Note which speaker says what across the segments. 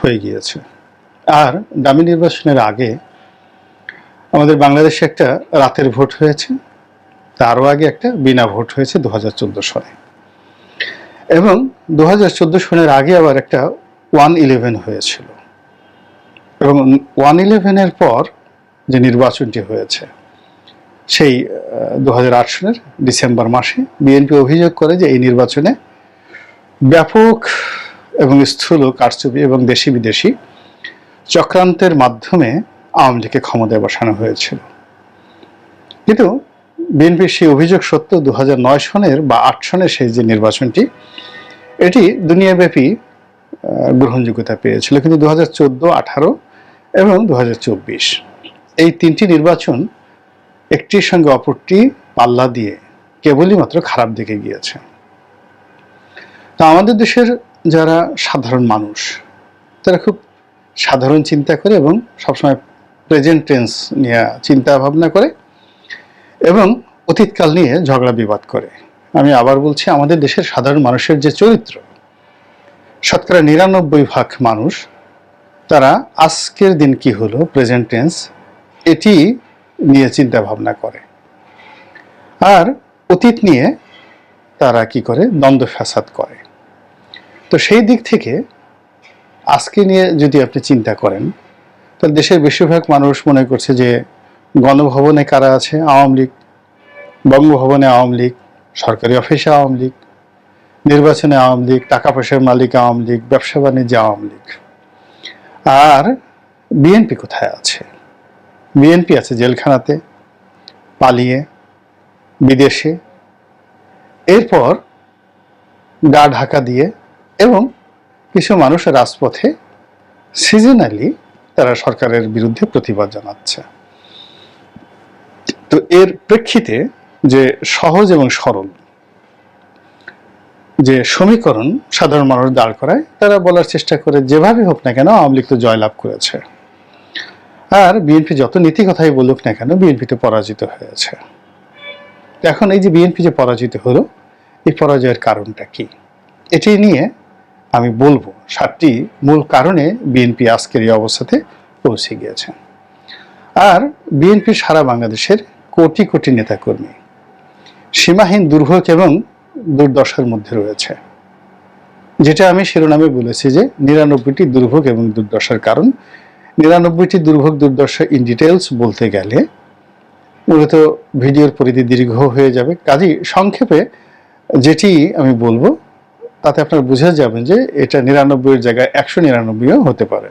Speaker 1: হয়ে গিয়েছে। আর ডামি নির্বাচনের আগে আমাদের বাংলাদেশে একটা রাতের ভোট হয়েছে, তারও আগে একটা বিনা ভোট হয়েছে দু হাজার চোদ্দ সনে। এবং দু হাজার চোদ্দ সনের আগে আবার একটা ওয়ান ইলেভেন হয়েছিল। এবং ওয়ান ইলেভেনের পর যে নির্বাচনটি হয়েছে, সেই দু হাজার আট সনের ডিসেম্বর মাসে বিএনপি অভিযোগ করে যে এই নির্বাচনে ব্যাপক এবং স্থূল কারচুপি এবং দেশি বিদেশি চক্রান্তের মাধ্যমে আওয়ামী লীগকে ক্ষমতায় বসানো হয়েছিল। কিন্তু বিএনপির সেই অভিযোগ সত্য দু সনের বা আট সনের সেই যে নির্বাচনটি, এটি দুনিয়াব্যাপী গ্রহণযোগ্যতা পেয়েছিল। কিন্তু দু হাজার চোদ্দ আঠারো এবং দু এই তিনটি নির্বাচন একটির সঙ্গে অপরটি পাল্লা দিয়ে কেবলই মাত্র খারাপ দিকে গিয়েছে। তা আমাদের দেশের যারা সাধারণ মানুষ, তারা খুব সাধারণ চিন্তা করে এবং সবসময় প্রেজেন্ট টেন্স নিয়ে চিন্তা ভাবনা করে এবং অতীতকাল নিয়ে ঝগড়া বিবাদ করে। আমি আবার বলছি, আমাদের দেশের সাধারণ মানুষের যে চরিত্র, শতকরা নিরানব্বই ভাগ মানুষ, তারা আজকের দিন কি হলো প্রেজেন্ট টেন্স এটি নিয়ে চিন্তা ভাবনা করে। আর অতীত নিয়ে তারা কি করে, দ্বন্দ্ব ফ্যাসাদ করে। তো সেই দিক থেকে আজকে নিয়ে যদি আপনি চিন্তা করেন, তাহলে দেশের বেশিরভাগ মানুষ মনে করছে যে গণভবনে কারা আছে? আওয়ামী লীগ। বঙ্গভবনে আওয়ামী লীগ, সরকারি অফিসে আওয়ামী লীগ, নির্বাচনে আওয়ামী লীগ, টাকা পয়সার মালিক আওয়ামী লীগ, ব্যবসা বাণিজ্যে আওয়ামী লীগ। আর বিএনপি কোথায় আছে? বিএনপি আছে জেলখানাতে, পালিয়ে, বিদেশে। এরপর গা ঢাকা দিয়ে এবং কিছু মানুষ রাজপথে সিজনালি তারা সরকারের বিরুদ্ধে প্রতিবাদ জানাচ্ছে। তো এর প্রেক্ষিতে যে সহজ এবং সরল যে সমীকরণ সাধারণ মানুষ দাঁড় করায়, তারা বলার চেষ্টা করে যেভাবে হোক না কেন আওয়ামী লীগ তো জয়লাভ করেছে। আর বিএনপি যত নীতি কথাই বলুক না কেন বিএনপি তো পরাজিত হয়েছে। এখন এই যে বিএনপি যে পরাজিত হলো, এই পরাজয়ের কারণটা কি? এটি নিয়ে আমি বলব, সাতটি মূল কারণে বিএনপি আজকের এই অবস্থাতে পৌঁছে গিয়েছে। আর বিএনপি সারা বাংলাদেশের কোটি কোটি নেতাকর্মী। সীমাহীন দুর্ভোগ এবং দুর্দশার মধ্যে রয়েছে। যেটা আমি শিরোনামে বলেছি যে নিরানব্বইটি দুর্ভোগ এবং দুর্দশার কারণ। নিরানব্বইটি দুর্ভোগ, দুর্দশা ইন ডিটেলস বলতে গেলে মূলত ভিডিওর পরিধি দীর্ঘ হয়ে যাবে। কাজেই সংক্ষেপে যেটি আমি বলব তাতে আপনারা বুঝে যাবেন যে এটা নিরানব্বইয়ের জায়গায় একশো নিরানব্বইও হতে পারে।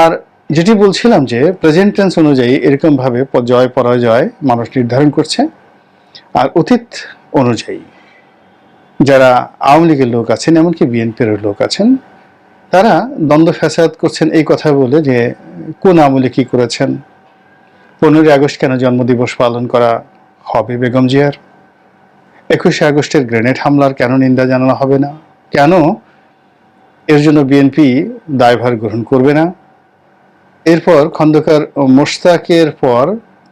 Speaker 1: আর যেটি বলছিলাম যে প্রেজেন্ট টেন্স অনুযায়ী এরকমভাবে জয়, পরাজয় মানুষ নির্ধারণ করছে। আর অতীত অনুযায়ী যারা আওয়ামী লীগের লোক আছেন, এমনকি বিএনপির লোক আছেন, তারা দ্বন্দ্ব ফ্যাসাদ করছেন এই কথা বলে যে কোন আমলে কি করেছেন? পনেরোই আগস্ট কেন জন্মদিবস পালন করা হবে বেগম জিয়ার? একুশে আগস্টের গ্রেনেড হামলার কেন নিন্দা জানানো হবে না? কেন এর জন্য বিএনপি দায়ভার গ্রহণ করবে না? এরপর খন্দকার মোশতাকের পর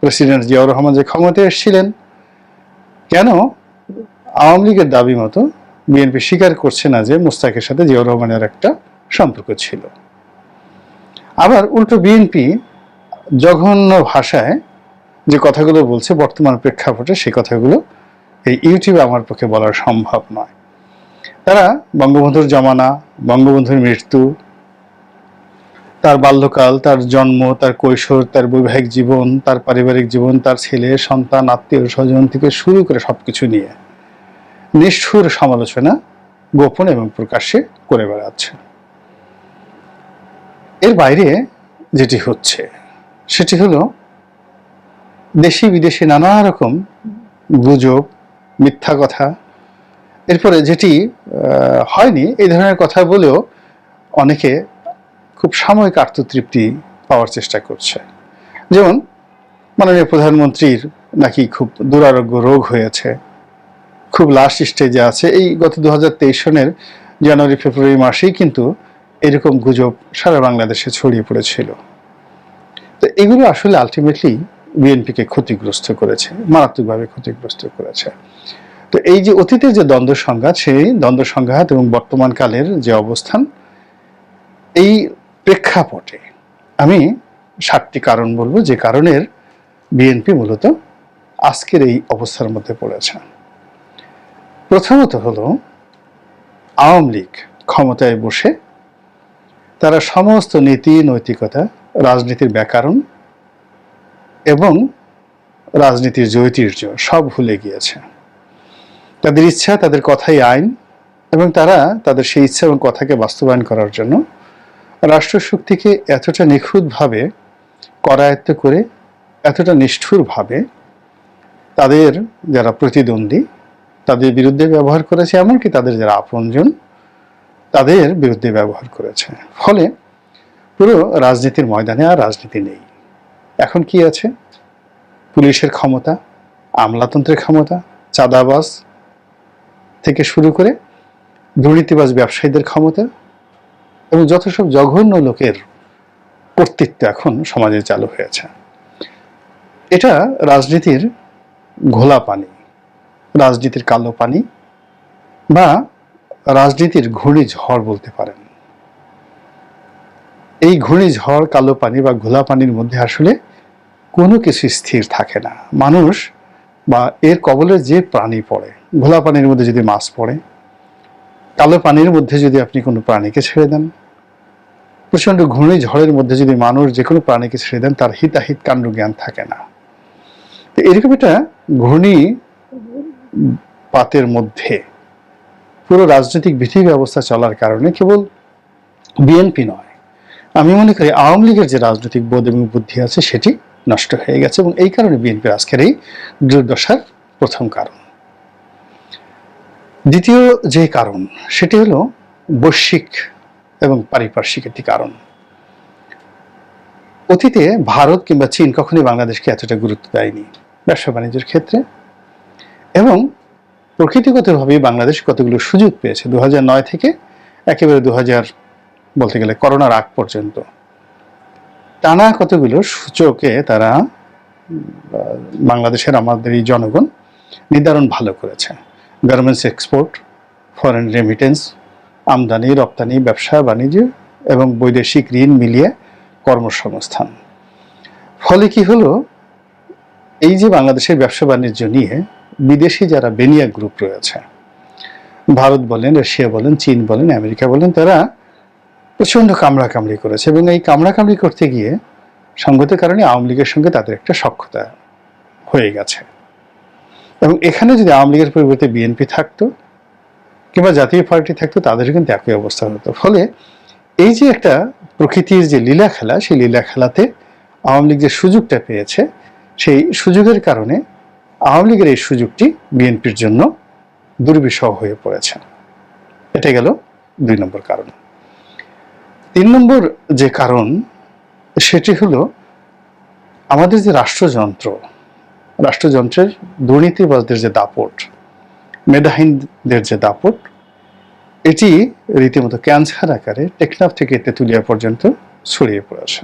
Speaker 1: প্রেসিডেন্ট জিয়াউর রহমান যে ক্ষমতায় এসেছিলেন, কেন আওয়ামী লীগের দাবি মতো বিএনপি স্বীকার করছে না যে মোস্তাকের সাথে জিয়াউর রহমানের একটা সম্পর্ক ছিল? আবার উল্টো বিএনপি জঘন্য ভাষায় যে কথাগুলো বলছে বর্তমান প্রেক্ষাপটে, সেই কথাগুলো এই ইউটিউবে আমার পক্ষে বলা সম্ভব নয়। তারা বঙ্গবন্ধুর জমানা, বঙ্গবন্ধুর মৃত্যু, তার বাল্যকাল, তার জন্ম, তার কৈশোর, তার বৈবাহিক জীবন, তার পারিবারিক জীবন, তার ছেলে, সন্তান, আত্মীয় স্বজন থেকে শুরু করে সবকিছু নিয়ে নিষ্ঠুর সমালোচনা গোপন এবং প্রকাশ্যে করে বেড়াচ্ছে। এর বাইরে যেটি হচ্ছে, সেটি হলো দেশি বিদেশি নানা রকম গুজব মিথ্যা কথা। এরপরে যেটি হয়নি, এই ধরনের কথা বলেও অনেকে খুব সাময়িক আত্মতৃপ্তি পাওয়ার চেষ্টা করছে। যেমন, মাননীয় প্রধানমন্ত্রীর নাকি খুব দুরারোগ্য রোগ হয়েছে। খুব লাস্ট স্টেজে আছে। এই গত দু হাজার তেইশ সনের জানুয়ারি, ফেব্রুয়ারি মাসেই কিন্তু এরকম গুজব সারা বাংলাদেশে ছড়িয়ে পড়েছিল। তো এগুলো আসলে আলটিমেটলি বিএনপিকে ক্ষতিগ্রস্ত করেছে, মারাত্মকভাবে ক্ষতিগ্রস্ত করেছে। তো এই যে অতীতের যে দ্বন্দ্ব সংঘাত, সেই দ্বন্দ্ব সংঘাত এবং বর্তমান কালের যে অবস্থান, এই প্রেক্ষাপটে আমি সাতটি কারণ বলব যে কারণের বিএনপি মূলত আজকের এই অবস্থার মধ্যে পড়েছে। প্রথমত হলো, আওয়ামী লীগ ক্ষমতায় বসে তারা সমস্ত নীতি, নৈতিকতা, রাজনীতির ব্যাকরণ এবং রাজনীতির জ্যোতির্য সব ভুলে গিয়েছে। তাদের ইচ্ছা, তাদের কথাই আইন এবং তারা তাদের সেই ইচ্ছা এবং কথাকে বাস্তবায়ন করার জন্য রাষ্ট্রশক্তিকে এতটা নিখুঁতভাবে, করায়ত্ত করে, এতটা নিষ্ঠুরভাবে তাদের যারা প্রতিদ্বন্দ্বী, তাদের বিরুদ্ধে ব্যবহার করেছে, এমনকি তাদের যারা আপনজন, তাদের বিরুদ্ধে ব্যবহার করেছে। ফলে পুরো রাজনীতির ময়দানে আর রাজনীতি নেই। এখন কি আছে? পুলিশের ক্ষমতা, আমলাতন্ত্রের ক্ষমতা, চাঁদাবাজ থেকে শুরু করে দুর্নীতিবাজ ব্যবসায়ীদের ক্ষমতা এবং সব জঘন্য লোকের কর্তৃত্ব এখন সমাজে চালু হয়েছে। এটা রাজনীতির ঘোলা পানি, রাজনীতির কালো পানি বা রাজনীতির ঘূর্ণিঝড় বলতে পারেন। এই ঘূর্ণিঝড়, কালো পানি বা ঘোলা পানির মধ্যে আসলে কোনো কিছু স্থির থাকে না। মানুষ বা এর কবলে যে প্রাণী পড়ে, ঘোলা পানির মধ্যে যদি মাছ পড়ে, কালো পানির মধ্যে যদি আপনি কোনো প্রাণীকে ছেড়ে দেন, প্রচণ্ড ঘূর্ণিঝড়ের মধ্যে যদি মানুষ যে কোনো প্রাণীকে ছেড়ে দেন, তার হিতাহিত কাণ্ড জ্ঞান থাকে না। তো এরকম একটা ঘূর্ণি পাতের মধ্যে পুরো রাজনৈতিক বিধি ব্যবস্থা চলার কারণে কেবল বিএনপি নয়, আমি মনে করি আওয়ামী লীগের যে রাজনৈতিক বোধ এবং বুদ্ধি আছে, সেটি নষ্ট হয়ে গেছে এবং এই কারণে বিএনপির আজকের এই দুর্দশার প্রথম কারণ। দ্বিতীয় যে কারণ, সেটি হলো বৈশ্বিক এবং পারিপার্শ্বিক একটি কারণ। অতীতে ভারত কিংবা চীন কখনোই বাংলাদেশকে এতটা গুরুত্ব দেয়নি ব্যবসা বাণিজ্যের ক্ষেত্রে এবং প্রকৃতিগতভাবে বাংলাদেশ কতগুলো সুযোগ পেয়েছে। দু থেকে একেবারে দু হাজার বলতে গেলে করোনার আগ পর্যন্ত। টানা কতগুলো সূচকে তারা বাংলাদেশের আমাদের এই জনগণ নির্ধারণ ভালো করেছে। গার্মেন্টস এক্সপোর্ট ফরেন রেমিটেন্স আমদানি, রপ্তানি, ব্যবসা, বাণিজ্য এবং বৈদেশিক ঋণ মিলিয়ে কর্মসংস্থান। ফলে কি হলো? এই যে বাংলাদেশের ব্যবসা বাণিজ্য নিয়ে বিদেশি যারা বেনিয়া গ্রুপ রয়েছে, ভারত বলেন, রাশিয়া বলেন, চীন বলেন, আমেরিকা বলেন, তারা প্রচণ্ড কামড়াকামড়ি করেছে এবং এই কামড়াকামড়ি করতে গিয়ে সঙ্গতের কারণে আওয়ামী লীগের সঙ্গে তাদের একটা সক্ষতা হয়ে গেছে। এবং এখানে যদি আওয়ামী লীগের পরিবর্তে বিএনপি থাকতো কিংবা জাতীয় পার্টি থাকতো তাদের কিন্তু একই অবস্থা হতো। ফলে এই যে একটা প্রকৃতির যে লীলা খেলা, সেই লীলা খেলাতে আওয়ামী লীগ যে সুযোগটা পেয়েছে, সেই সুযোগের কারণে আওয়ামী লীগের এই সুযোগটি বিএনপির জন্য দুর্বিষহ হয়ে পড়েছে। এটা গেল দুই নম্বর কারণ। তিন নম্বর যে কারণ, সেটি হলো আমাদের যে রাষ্ট্রযন্ত্র, রাষ্ট্রযন্ত্রের দুর্নীতিবাজদের যে দাপট, মেধাহীনদের যে দাপট, এটি রীতিমতো ক্যান্সার আকারে টেকনাফ থেকে তেঁতুলিয়া পর্যন্ত ছড়িয়ে পড়েছে।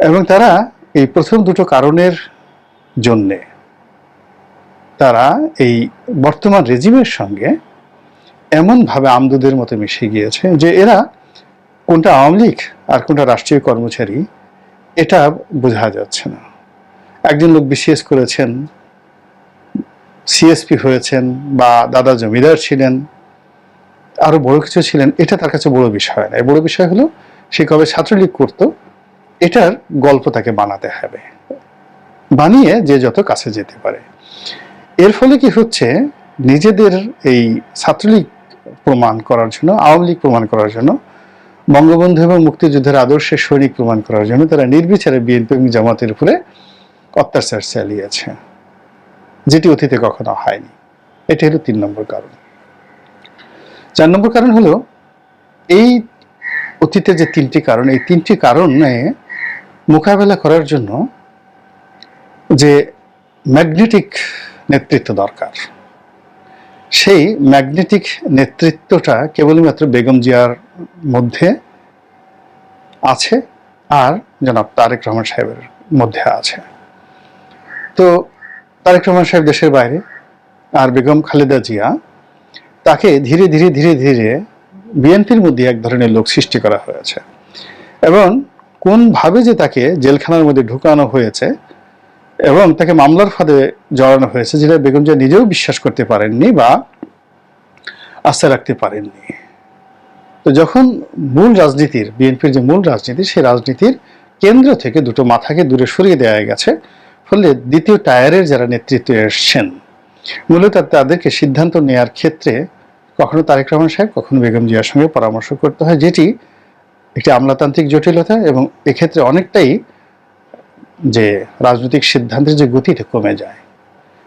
Speaker 1: এবং তারা এই প্রথম দুটো কারণের জন্যে তারা এই বর্তমান রেজিমের সঙ্গে এমনভাবে আমদুদের মতো মিশে গিয়েছে যে এরা কোনটা আওয়ামী লীগ আর কোনটা রাষ্ট্রীয় কর্মচারী, এটা বোঝা যাচ্ছে না। একজন লোক বিসিএস করেছেন, সিএসপি হয়েছেন বা দাদা জমিদার ছিলেন, আরও বড় কিছু ছিলেন, এটা তার কাছে বড় বিষয় না। বড় বিষয় হলো, সে কবে ছাত্রলীগ করত, এটার গল্প তাকে বানাতে হবে। বানিয়ে যে যত কাছে যেতে পারে। এর ফলে কি হচ্ছে, নিজেদের এই ছাত্রলীগ প্রমাণ করার জন্য, আওয়ামী লীগ প্রমাণ করার জন্য বঙ্গবন্ধু এবং মুক্তিযুদ্ধের আদর্শে সৈনিক প্রমাণ করার জন্য তারা নির্বিচারে বিএনপি এবং জামাতের উপরে অত্যাচার চালিয়েছে, যেটি অতীতে কখনো হয়নি। এটি হলো তিন নম্বর কারণ। চার নম্বর কারণ হলো, এই অতীতে যে তিনটি কারণ, এই তিনটি কারণে মোকাবেলা করার জন্য যে ম্যাগনেটিক নেতৃত্ব দরকার, সেই ম্যাগনেটিক নেতৃত্বটা কেবলমাত্র বেগম জিয়ার মধ্যে আছে আর জনাব তারেক রহমান সাহেবের মধ্যে আছে। তো তারেক রহমান সাহেব দেশের বাইরে আর বেগম খালেদা জিয়া, তাকে ধীরে ধীরে ধীরে ধীরে বিএনপির মধ্যে এক ধরনের লোক সৃষ্টি করা হয়েছে। এবং কোনভাবে যে তাকে জেলখানার মধ্যে ঢুকানো হয়েছে এবং তাকে মামলার ফাঁদে জড়ানো হয়েছে, যেটা বেগম জিয়া নিজেও বিশ্বাস করতে পারেননি বা আস্থা রাখতে পারেননি। তো যখন মূল রাজনীতির, বিএনপির যে মূল রাজনীতি, সেই রাজনীতির কেন্দ্র থেকে দুটো মাথাকে দূরে সরিয়ে দেওয়া গেছে। ফলে দ্বিতীয় টায়ারের যারা নেতৃত্বে এসছেন, মূলত তাদেরকে সিদ্ধান্ত নেয়ার ক্ষেত্রে কখনো তারেক রহমান সাহেব, কখনো বেগম জিয়ার সঙ্গে পরামর্শ করতে হয়, যেটি একটি আমলাতান্ত্রিক জটিলতা এবং এক্ষেত্রে অনেকটাই যে রাজনৈতিক সিদ্ধান্তের যে গতিটা কমে যায়।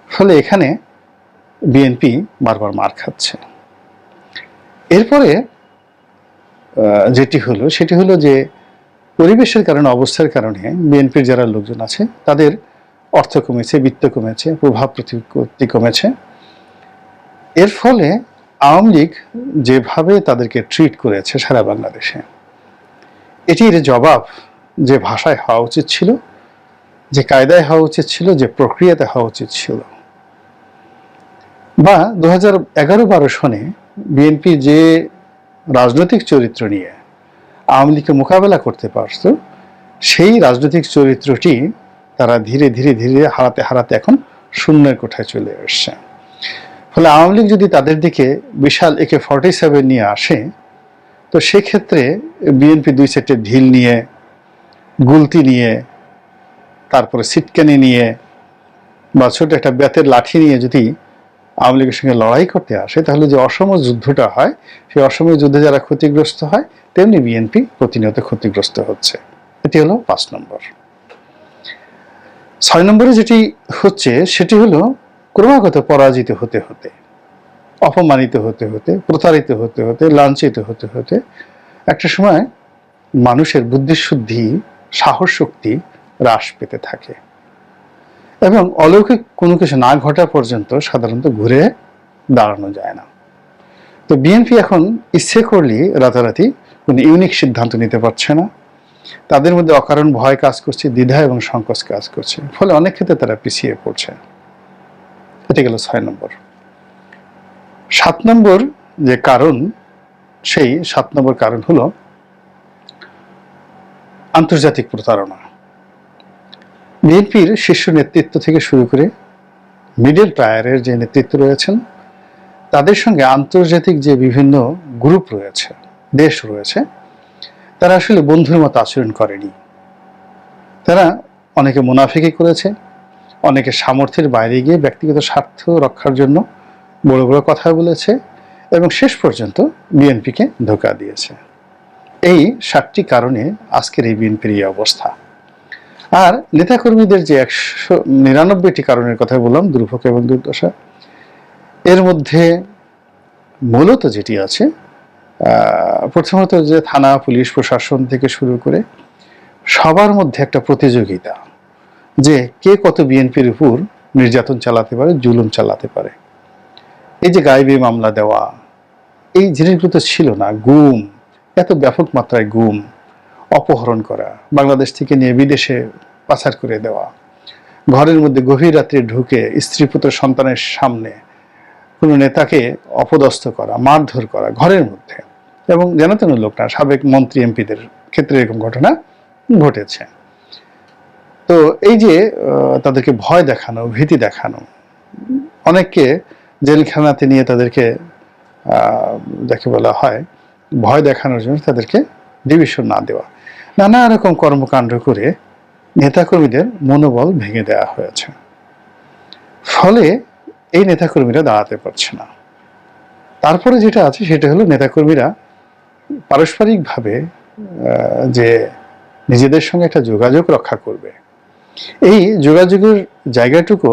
Speaker 1: ফলে এখানে বিএনপি বারবার মার খাচ্ছে। এরপরে যেটি হলো, সেটি হলো যে পরিবেশের কারণে, অবস্থার কারণে বিএনপির যারা লোকজন আছে, তাদের অর্থ কমেছে, বিত্ত কমেছে, প্রভাব প্রতিপত্তি কমেছে। এর ফলে আওয়ামী লীগ যেভাবে তাদেরকে ট্রিট করেছে সারা বাংলাদেশে, এটির জবাব যে ভাষায় হওয়া উচিত ছিল, যে কায়দায় হওয়া উচিত ছিল, যে প্রক্রিয়াতে হওয়া উচিত ছিল। বা দু হাজার এগারো বারো সনে বিএনপি যে রাজনৈতিক চরিত্র নিয়ে আওয়ামী লীগকে মোকাবেলা করতে পারত সেই রাজনৈতিক চরিত্রটি তারা ধীরে ধীরে ধীরে হারাতে হারাতে এখন শূন্যের কোঠায় চলে এসছে। ফলে আওয়ামী লীগ যদি তাদের দিকে বিশাল একে ফর্টি সেভেন নিয়ে আসে, তো সেক্ষেত্রে বিএনপি দুই সেটে ঢিল নিয়ে, গুলতি নিয়ে, তারপরে সিটকানি নিয়ে বা ছোট একটা বেতের লাঠি নিয়ে যদি আওয়ামী লীগের সঙ্গে লড়াই করতে আসে, তাহলে যে অসম যুদ্ধটা হয়, সেই অসম যুদ্ধে যারা ক্ষতিগ্রস্ত হয়, তেমনি বিএনপি প্রতিনিয়ত ক্ষতিগ্রস্ত হচ্ছে। এটি হলো পাঁচ নম্বর। ছয় নম্বরে যেটি হচ্ছে, সেটি হলো ক্রমাগত পরাজিত হতে হতে, অপমানিত হতে হতে, প্রতারিত হতে হতে, লাঞ্ছিত হতে হতে, একটা সময় মানুষের বুদ্ধিশুদ্ধি, সাহস শক্তি হ্রাস পেতে থাকে। এবং অলৌকিক কোনো কিছু না ঘটা পর্যন্ত সাধারণত ঘুরে দাঁড়ানো যায় না। তো বিএনপি এখন ইচ্ছে করলেই রাতারাতি কোনো ইউনিক সিদ্ধান্ত নিতে পারছে না। তাদের মধ্যে অকারণ ভয় কাজ করছে, দ্বিধা এবং সংকোচ কাজ করছে। ফলে অনেক ক্ষেত্রে তারা পিছিয়ে পড়ছে। এটা গেল ছয় নম্বর। সাত নম্বর যে কারণ, সেই সাত নম্বর কারণ হলো আন্তর্জাতিক প্রতারণা। বিএনপির শীর্ষ নেতৃত্ব থেকে শুরু করে মিডল টায়ারের যে নেতৃত্ব রয়েছেন, তাদের সঙ্গে আন্তর্জাতিক যে বিভিন্ন গ্রুপ রয়েছে, দেশ রয়েছে, তারা আসলে বন্ধুর মতো আচরণ করেনি। তারা অনেকে মুনাফিকি করেছে, অনেকে সামর্থ্যের বাইরে গিয়ে ব্যক্তিগত স্বার্থ রক্ষার জন্য বড় বড় কথা বলেছে এবং শেষ পর্যন্ত বিএনপিকে ধোকা দিয়েছে। এই সাতটি কারণে আজকের এই বিএনপির এই অবস্থা। আর নেতাকর্মীদের যে একশো নিরানব্বইটি কারণের কথা বললাম, দুর্ভোগ এবং দুর্দশা, এর মধ্যে মূলত যেটি আছে প্রথমত যে থানা, পুলিশ, প্রশাসন থেকে শুরু করে সবার মধ্যে একটা প্রতিযোগিতা যে কে কত বিএনপির উপর নির্যাতন চালাতে পারে, জুলুম চালাতে পারে। এই যে গায়েবী মামলা দেওয়া, এই জিনিসগুলো তো ছিল না, গুম, এত ব্যাপক মাত্রায় গুম। অপহরণ করা, বাংলাদেশ থেকে নিয়ে বিদেশে পাচার করে দেওয়া, ঘরের মধ্যে গভীর রাত্রে ঢুকে স্ত্রী পুত্র সন্তানের সামনে কোনো নেতাকে অপদস্থ করা, মারধর করা ঘরের মধ্যে। এবং যেন তেন লোক না, সাবেক মন্ত্রী এমপিদের ক্ষেত্রে এরকম ঘটনা ঘটেছে। তো এই যে তাদেরকে ভয় দেখানো, ভীতি দেখানো, অনেককে জেলখানাতে নিয়ে তাদেরকে যাকে বলা হয়, ভয় দেখানোর জন্য তাদেরকে ডিভিশন না দেওয়া নানা রকম কর্মকাণ্ড করে নেতাকর্মীদের মনোবল ভেঙে দেওয়া হয়েছে। ফলে এই নেতাকর্মীরা দাঁড়াতে পারছে না। তারপরে যেটা আছে সেটা হলো নেতাকর্মীরা পারস্পরিকভাবে যে নিজেদের সঙ্গে একটা যোগাযোগ রক্ষা করবে, এই যোগাযোগের জায়গাটুকু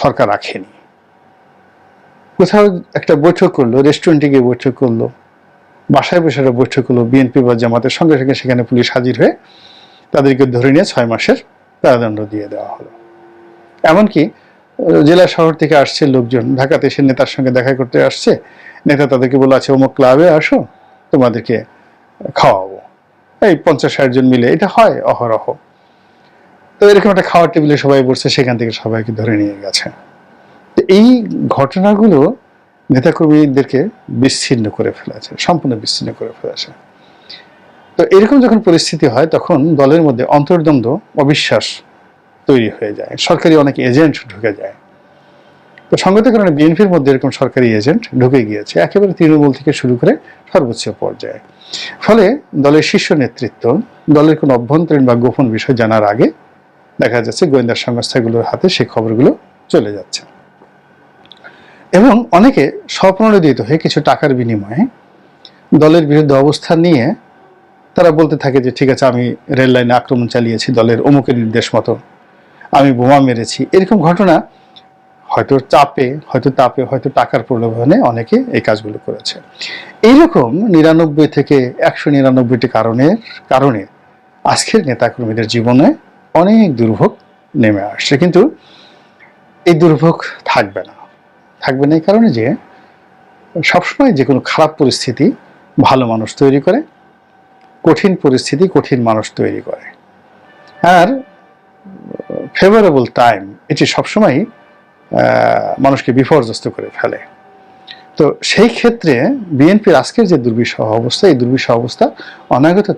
Speaker 1: সরকার রাখেনি। কোথাও একটা বৈঠক করল রেস্টুরেন্টে গিয়ে বৈঠক করল। বাসায় বসে বৈঠক করল বিএনপি বা জামাতের সঙ্গে সঙ্গে সেখানে পুলিশ হাজির হয়ে তাদেরকে ধরে নিয়ে ছয় মাসের কারাদণ্ড দিয়ে দেওয়া হলো। এমনকি জেলা শহর থেকে আসছে লোকজন, ঢাকাতে এসে নেতার সঙ্গে দেখা করতে আসছে, নেতা তাদেরকে বলে আছে অমুক ক্লাবে আসো, তোমাদেরকে খাওয়াবো। এই পঞ্চাশ ষাট জন মিলে, এটা হয় অহরহ। তো এরকম একটা খাওয়ার টেবিলে সবাই বসছে সেখান থেকে সবাইকে ধরে নিয়ে গেছে। তো এই ঘটনাগুলো নেতাকর্মীদেরকে বিচ্ছিন্ন করে ফেলেছে, সম্পূর্ণ বিচ্ছিন্ন করে ফেলেছে। তো এরকম যখন পরিস্থিতি হয়, তখন দলের মধ্যে অন্তর্দ্বন্দ্ব, অবিশ্বাস তৈরি হয়ে যায়। সরকারি অনেক এজেন্ট ঢুকে যায়। তো সঙ্গত কারণে বিএনপির মধ্যে এরকম সরকারি এজেন্ট ঢুকে গিয়েছে, একেবারে তৃণমূল থেকে শুরু করে সর্বোচ্চ পর্যায়ে। ফলে দলের শীর্ষ নেতৃত্ব, দলের কোনো অভ্যন্তরীণ বা গোপন বিষয় জানার আগে দেখা যাচ্ছে গোয়েন্দা সংস্থাগুলোর হাতে সেই খবরগুলো চলে যাচ্ছে। এবং অনেকে স্বপ্রণোদিত হয়ে কিছু টাকার বিনিময়ে দলের বিরুদ্ধে অবস্থান নিয়ে তারা বলতে থাকে যে, ঠিক আছে, আমি রেল লাইনে আক্রমণ চালিয়েছি, দলের অমুকের নির্দেশ মতো। আমি বোমা মেরেছি। এরকম ঘটনা হয়তো চাপে, হয়তো তাপে, হয়তো টাকার প্রলোভনে অনেকে এই কাজগুলো করেছে। এইরকম নিরানব্বই থেকে একশো নিরানব্বইটি কারণের কারণে আজকের নেতাকর্মীদের জীবনে অনেক দুর্ভোগ নেমে আসছে। কিন্তু এই দুর্ভোগ থাকবে না। থাকবে না এই কারণে যে সবসময় যে কোনো খারাপ পরিস্থিতি ভালো মানুষ তৈরি করে, কঠিন পরিস্থিতি কঠিন মানুষ তৈরি করে। আর ফেভারেবল টাইম এটি সবসময় মানুষকে বিপর্যস্ত করে ফেলে। তো সেই ক্ষেত্রে বিএনপির আজকের যে দুর্বিষহ অবস্থা, এই দুর্বিষহ অবস্থা অনাগত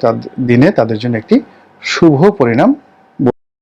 Speaker 1: দিনে তাদের জন্য একটি শুভ পরিণাম